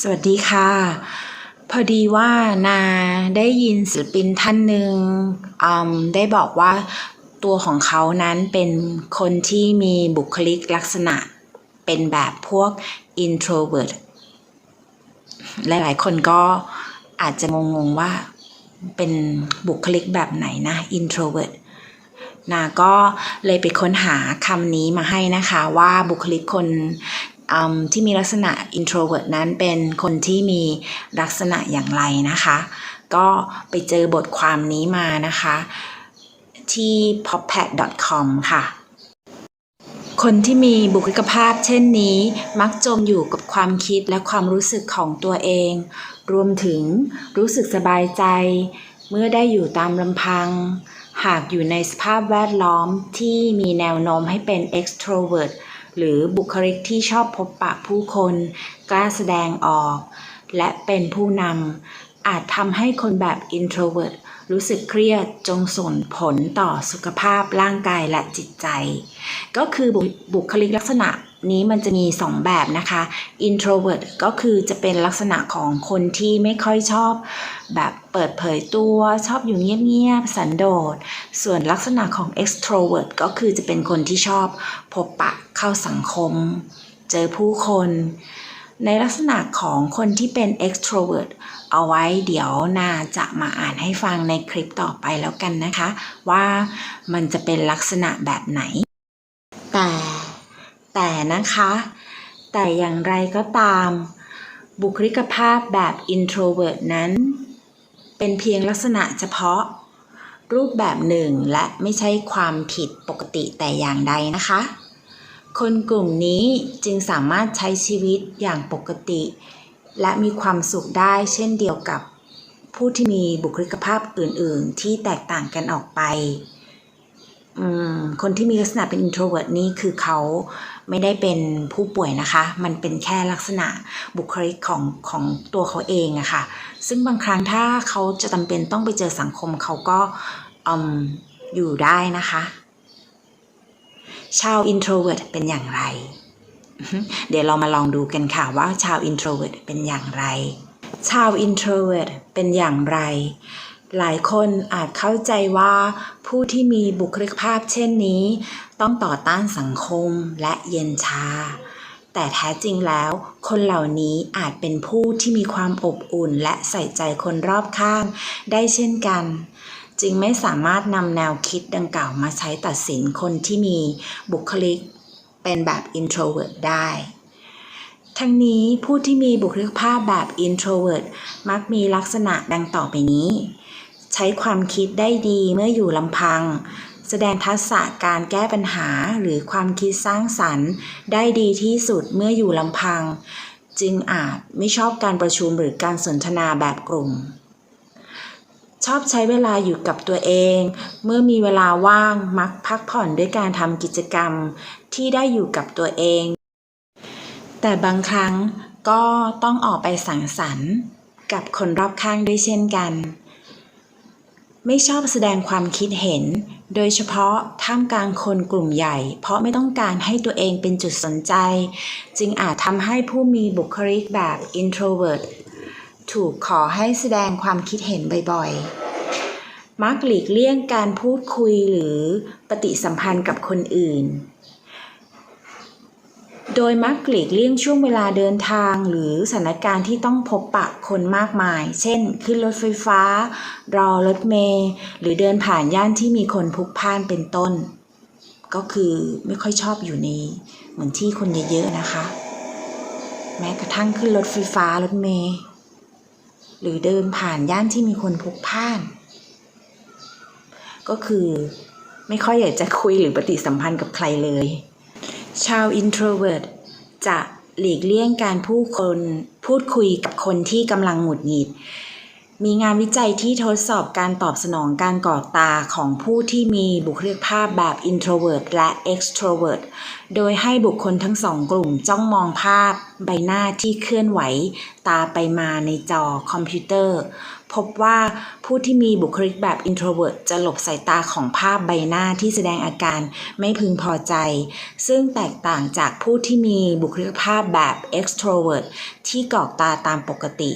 สวัสดีค่ะ พอดีว่านาได้ยินศิลปินท่านหนึ่งได้บอกว่าตัวของเขานั้นเป็นคนที่มีบุคลิกลักษณะเป็นแบบพวก introvert หลายๆ คนก็อาจจะงงๆว่าเป็นบุคลิกแบบไหนนะ introvert นาก็เลยไปค้นหาคำนี้มาให้นะคะว่าบุคลิกคน ที่มีลักษณะ introvert นั้นเป็นคนที่มีลักษณะอย่างไรนะคะ ก็ไปเจอบทความนี้มานะคะ ที่ poppad.com ค่ะคนที่มีบุคลิกภาพเช่นนี้ มักจมอยู่กับความคิดและความรู้สึกของตัวเอง รวมถึงรู้สึกสบายใจ เมื่อได้อยู่ตามลำพัง หากอยู่ในสภาพแวดล้อมที่มีแนวโน้มให้เป็น extrovert หรือบุคลิกที่ชอบพบปะผู้คน กล้าแสดงออก และเป็นผู้นำอาจทำให้คนแบบ introvert รู้สึกเครียดจงส่งผลต่อสุขภาพร่างกายและจิตใจ ก็คือบุบุคลิกลักษณะ นี้มันจะมี 2 แบบนะคะ introvert ก็คือจะเป็นลักษณะของคนที่ไม่ค่อยชอบ แบบเปิดเผยตัวชอบอยู่เงียบๆสันโดษ ส่วนลักษณะของ extrovert ก็คือจะเป็นคนที่ชอบพบปะเข้าสังคม เจอผู้คน ในลักษณะของคนที่เป็น extrovert เอาไว้เดี๋ยวนาจะมาอ่านให้ฟังในคลิปต่อไปแล้วกันนะคะ ว่ามันจะเป็นลักษณะแบบไหน แต่แต่ นะคะ แต่อย่างไรก็ตาม บุคลิกภาพแบบ introvert นั้น เป็นเพียงลักษณะเฉพาะ รูปแบบหนึ่งและไม่ใช่ความผิดปกติแต่อย่างใดนะคะ คนกลุ่มนี้จึงสามารถใช้ชีวิตอย่างปกติ และมีความสุขได้เช่นเดียวกับผู้ที่มีบุคลิกภาพอื่น ๆ ที่แตกต่างกันออกไป คนที่มีลักษณะเป็น introvert นี่คือเขา ไม่ได้เป็นผู้ป่วยนะคะ มันเป็นแค่ลักษณะบุคลิกของของตัวเขาเองอะค่ะ ซึ่งบางครั้งถ้าเขาจะจำเป็นต้องไปเจอสังคมเขาก็อมอยู่ได้นะคะ ชาว introvert เป็นอย่างไร เดี๋ยวเรามาลองดูกันค่ะว่าชาว introvert เป็นอย่างไร ชาว introvert เป็นอย่างไร หลายคนอาจเข้าใจว่าผู้ที่มีบุคลิกภาพเช่นนี้ ต้องต่อต้านสังคมและเย็นชา แต่แท้จริงแล้ว คนเหล่านี้อาจเป็นผู้ที่มีความอบอุ่นและใส่ใจคนรอบข้าง ได้เช่นกัน จึงไม่สามารถนำแนวคิดดังกล่าวมาใช้ตัดสินคนที่มีบุคลิกเป็นแบบ introvert ได้ทั้งนี้ผู้ที่มีบุคลิกภาพแบบ introvert มักมีลักษณะดังต่อไปนี้ ใช้ความคิดได้ดีเมื่ออยู่ลำพัง แสดงทักษะการแก้ปัญหาหรือความคิดสร้างสรรค์ ได้ดีที่สุดเมื่ออยู่ลำพัง จึงอาจไม่ชอบการประชุมหรือการสนทนาแบบกลุ่ม ชอบใช้เวลาอยู่กับตัวเอง เมื่อมีเวลาว่างมักพักผ่อนด้วยการทำกิจกรรมที่ได้อยู่กับตัวเอง แต่บางครั้งก็ต้องออกไปสังสรรค์ กับคนรอบข้างด้วยเช่นกัน ไม่ชอบแสดงความคิดเห็น โดยเฉพาะท่ามกลางคนกลุ่มใหญ่ เพราะไม่ต้องการให้ตัวเองเป็นจุดสนใจ จึงอาจทำให้ผู้มีบุคลิกแบบ introvert ถูกขอให้แสดงความคิดเห็นบ่อยๆ มักหลีกเลี่ยงการพูดคุยหรือปฏิสัมพันธ์กับคนอื่น โดยมักหลีกเลี่ยงช่วงเวลาเดินทางหรือสถานการณ์ที่ต้องพบปะคนมากมาย เช่น ขึ้นรถไฟฟ้า รอรถเมล์หรือเดินผ่านย่านที่มีคนพลุกพล่านเป็นต้น ก็คือไม่ค่อยชอบอยู่ในเหมือนที่คนเยอะๆนะคะ แม้กระทั่งขึ้นรถไฟฟ้ารถเมล์หรือเดินผ่านย่านที่มีคนพลุกพล่าน ก็คือไม่ค่อยอยากจะคุยหรือปฏิสัมพันธ์กับใครเลย ชาว introvert จะหลีกเลี่ยงการพูดคนพูดคุยกับคนที่กำลังหงุดหงิด มีงานวิจัยที่ทดสอบการตอบสนองการก่อตาของผู้ที่มีบุคลิกภาพแบบ introvert และ extrovert โดยให้บุคคลทั้งสองกลุ่มจ้องมองภาพใบหน้าที่เคลื่อนไหว ตาไปมาในจอคอมพิวเตอร์ พบว่าผู้ที่มีบุคลิกแบบ introvert จะหลบสายตาของภาพใบหน้าที่แสดงอาการไม่พึงพอใจ ซึ่งแตกต่างจากผู้ที่มีบุคลิกภาพแบบ extrovert ที่กรอกตาตามปกติ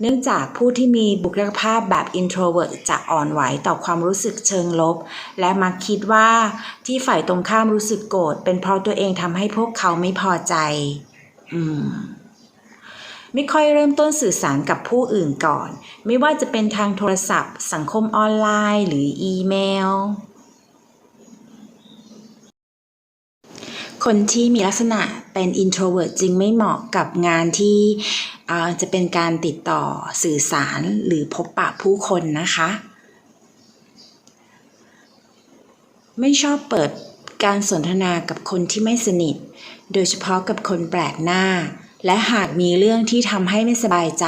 เนื่องจากผู้ที่มีบุคลิกภาพแบบ introvert จะอ่อนไหวต่อความรู้สึกเชิงลบ และมักคิดว่าที่ฝ่ายตรงข้ามรู้สึกโกรธเป็นเพราะตัวเองทำให้พวกเขาไม่พอใจ อืม ไม่ค่อยเริ่มต้นสื่อสารกับผู้อื่นก่อน ไม่ว่าจะเป็นทางโทรศัพท์ สังคมออนไลน์ หรืออีเมล คนที่มีลักษณะเป็น introvert จึงไม่เหมาะกับงานที่จะเป็นการติดต่อสื่อสารหรือพบปะผู้คนนะคะ ไม่ชอบเปิดการสนทนากับคนที่ไม่สนิท โดยเฉพาะกับคนแปลกหน้า และหากมีเรื่องที่ทำให้ไม่สบายใจ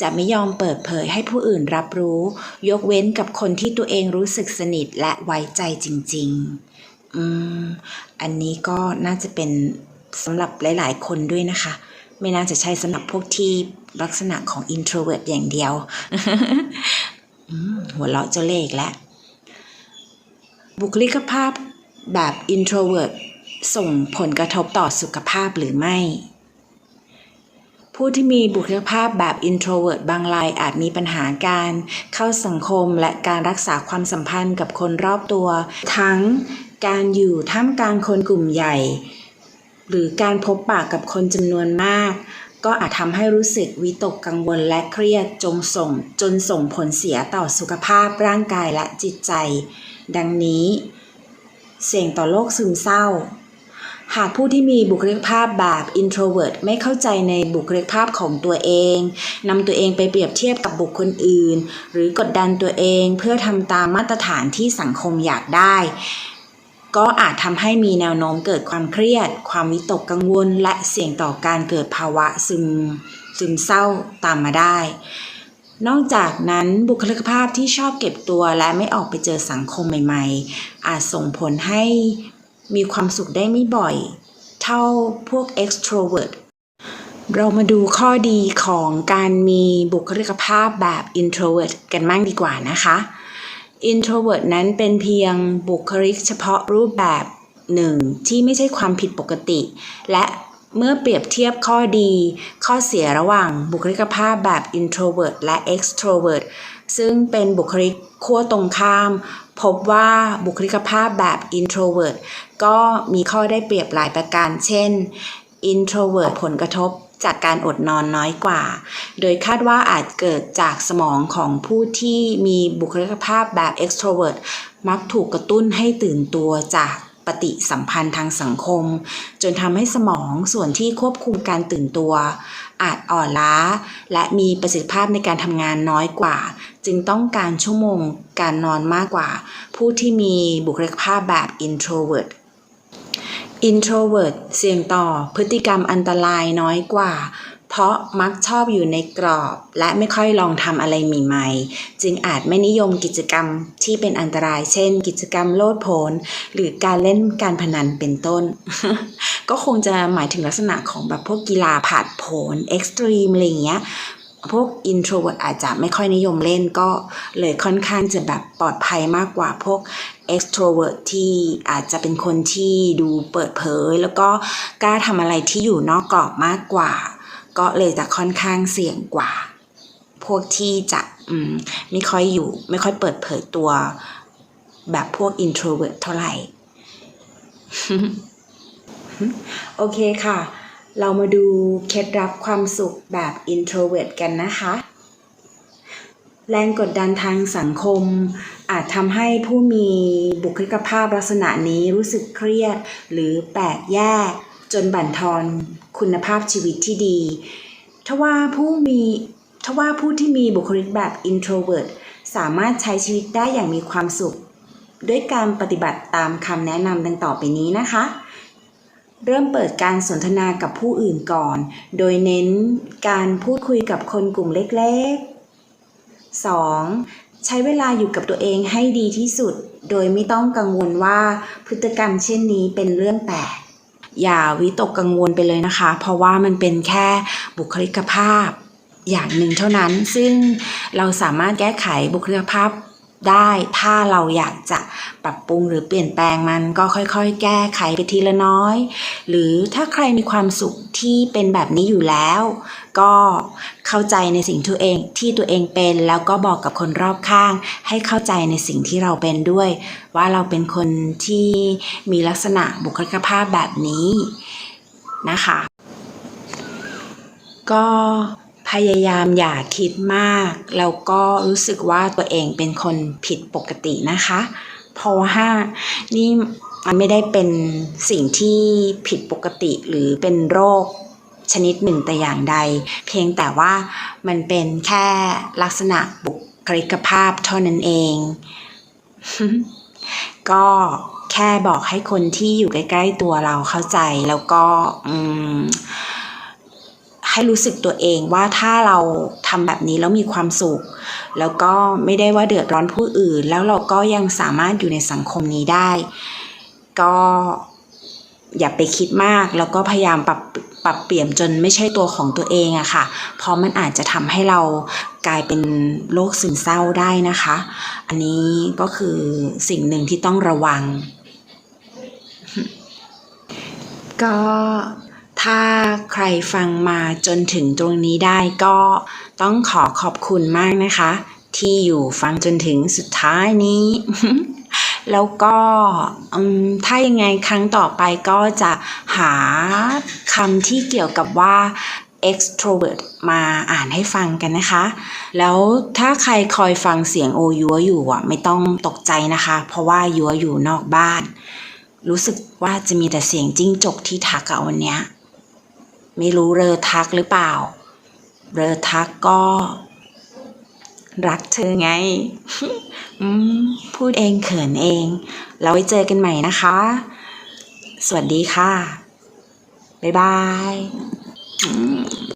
จะไม่ยอมเปิดเผยให้ผู้อื่นรับรู้ ยกเว้นกับคนที่ตัวเองรู้สึกสนิทและไว้ใจจริง ๆ อืม อันนี้ก็น่าจะเป็นสำหรับหลาย ๆ คนด้วยนะคะ ไม่น่าจะใช่สำหรับพวกที่ลักษณะของ introvert อย่างเดียว หัวเราะเจ้าเลขแล้ว บุคลิกภาพแบบ introvert ส่งผลกระทบต่อสุขภาพหรือไม่ ผู้ที่มีบุคลิกภาพแบบ introvert บางรายอาจมีปัญหาการเข้าสังคมและการรักษาความสัมพันธ์กับคนรอบตัว ทั้งการอยู่ท่ามกลางคนกลุ่มใหญ่ หรือการพบปะกับคนจำนวนมาก ก็อาจทำให้รู้สึกวิตกกังวลและเครียดจงส่งจนส่งผลเสียต่อสุขภาพร่างกายและจิตใจ ดังนี้ เสี่ยงต่อโรคซึมเศร้า หากผู้ที่มีบุคลิกภาพแบบ introvert ไม่เข้าใจในบุคลิกภาพของตัวเองนำตัวเองไปเปรียบเทียบกับบุคคลอื่น หรือกดดันตัวเองเพื่อทำตามมาตรฐานที่สังคมอยากได้ ก็อาจทำให้มีแนวโน้มเกิดความเครียด ความวิตกกังวล และเสี่ยงต่อการเกิดภาวะซึมซึมเศร้าตามมาได้ นอกจากนั้นบุคลิกภาพที่ชอบเก็บตัวและไม่ออกไปเจอสังคมใหม่ ๆ อาจส่งผลให้ มีความสุขได้ไม่บ่อย เท่าพวก extrovert เรามาดูข้อดีของการมีบุคลิกภาพแบบ introvert กันบ้างดีกว่านะคะ introvert นั้นเป็นเพียงบุคลิกเฉพาะรูปแบบหนึ่งที่ไม่ใช่ความผิดปกติ และเมื่อเปรียบเทียบข้อดี ข้อเสียระหว่างบุคลิกภาพแบบ introvert และ extrovert ซึ่งเป็นบุคลิกขั้วตรงข้าม พบว่าบุคลิกภาพแบบ introvert ก็มีข้อได้เปรียบหลายประการ เช่น introvert ผลกระทบจากการอดนอนน้อยกว่า โดยคาดว่าอาจเกิดจากสมองของผู้ที่มีบุคลิกภาพแบบ extrovert มักถูกกระตุ้นให้ตื่นตัวจากปฏิสัมพันธ์ทางสังคม จนทำให้สมองส่วนที่ควบคุมการตื่นตัว อาจอ่อนล้า และมีประสิทธิภาพในการทำงานน้อยกว่า จึงต้องการชั่วโมงการนอนมากกว่า ผู้ที่มีบุคลิกภาพแบบ introvert introvert เสี่ยงต่อพฤติกรรมอันตรายน้อยกว่า เพราะมักชอบอยู่ในกรอบ และไม่ค่อยลองทำอะไรใหม่ๆ จึงอาจไม่นิยมกิจกรรมที่เป็นอันตราย เช่น กิจกรรมโลดโผนหรือการเล่นการพนันเป็นต้น ก็คงจะหมายถึงลักษณะของแบบพวกกีฬาผาดโผนเอ็กซ์ตรีมอะไรอย่างเงี้ย พวก introvert อาจจะไม่ค่อยนิยมเล่นก็เลยค่อนข้างจะแบบปลอดภัยมากกว่าพวก extrovert ที่อาจจะเป็นคนที่ดูเปิดเผย แล้วก็กล้าทำอะไรที่อยู่นอกกรอบมากกว่า ก็เลยจะค่อนข้างเสี่ยงกว่า พวกที่จะมไม่ค่อยอยู่ไม่ค่อยเปิดเผยตัวแบบพวก introvert เท่าไหร่ โอเคค่ะ เรามาดูเคล็ดลับความสุขแบบ introvert กันนะคะ แรงกดดันทางสังคม อาจทำให้ผู้มีบุคลิกภาพลักษณะนี้รู้สึกเครียด หรือแปลกแยก จนบั่นทอนคุณภาพชีวิตที่ดีทว่าผู้มีทว่าผู้ที่มีบุคลิกแบบ introvert สามารถใช้ชีวิตได้อย่างมีความสุข ด้วยการปฏิบัติตามคำแนะนำดังต่อไปนี้นะคะ เริ่มเปิดการสนทนากับผู้อื่นก่อน โดยเน้นการพูดคุยกับคนกลุ่มเล็กๆ 2. ใช้เวลาอยู่กับตัวเองให้ดีที่สุด โดยไม่ต้องกังวลว่าพฤติกรรมเช่นนี้เป็นเรื่องแปลก อย่าวิตกกังวลไปเลยนะคะ เพราะว่ามันเป็นแค่บุคลิกภาพอย่างหนึ่งเท่านั้น ซึ่งเราสามารถแก้ไขบุคลิกภาพ ได้ ถ้าเราอยากจะปรับปรุงหรือเปลี่ยนแปลงมันก็ค่อยๆ แก้ไขไปทีละน้อย หรือถ้าใครมีความสุขที่เป็นแบบนี้อยู่แล้ว ก็เข้าใจในสิ่งที่ตัวเองที่ตัวเองเป็น แล้วก็บอกกับคนรอบข้าง ให้เข้าใจในสิ่งที่เราเป็นด้วย ว่าเราเป็นคนที่มีลักษณะบุคลิกภาพแบบนี้นะคะ ก็ พยายามอย่าคิดมาก แล้วก็รู้สึกว่าตัวเองเป็นคนผิดปกตินะคะ เพราะว่านี่มันไม่ได้เป็นสิ่งที่ผิดปกติหรือเป็นโรคชนิดหนึ่งแต่อย่างใด เพียงแต่ว่ามันเป็นแค่ลักษณะบุคลิกภาพเท่านั้นเอง ก็แค่บอกให้คนที่อยู่ใกล้ ๆ ตัวเราเข้าใจแล้วก็อืม ให้รู้สึกตัวเองว่าถ้าเราทำแบบนี้แล้วมีความสุข แล้วก็ไม่ได้ว่าเดือดร้อนผู้อื่น แล้วเราก็ยังสามารถอยู่ในสังคมนี้ได้ ก็อย่าไปคิดมาก แล้วก็พยายามปรับปรับเปลี่ยนจนไม่ใช่ตัวของตัวเองอะค่ะ เพราะมันอาจจะทำให้เรากลายเป็นโรคซึมเศร้าได้นะคะ อันนี้ก็คือสิ่งหนึ่งที่ต้องระวัง ก็ ถ้าใครฟังมาจนถึงตรงนี้ได้ก็ต้องขอขอบคุณมากนะคะ ที่อยู่ฟังจนถึงสุดท้ายนี้ แล้วก็ถ้ายังไงครั้งต่อไปก็จะหาคำที่เกี่ยวกับว่า extrovert มาอ่านให้ฟังกันนะคะ แล้วถ้าใครคอยฟังเสียงโอยัวอยู่อะ ไม่ต้องตกใจนะคะ เพราะว่ายัวอยู่นอกบ้าน รู้สึกว่าจะมีแต่เสียงจิ้งจกที่ทักอะวันเนี้ย ไม่รู้เรอทักหรือเปล่า เรอทักก็ รักเธอไงอืมพูดเองเขินเอง เราไว้เจอกันใหม่นะคะ สวัสดีค่ะ บ๊ายบาย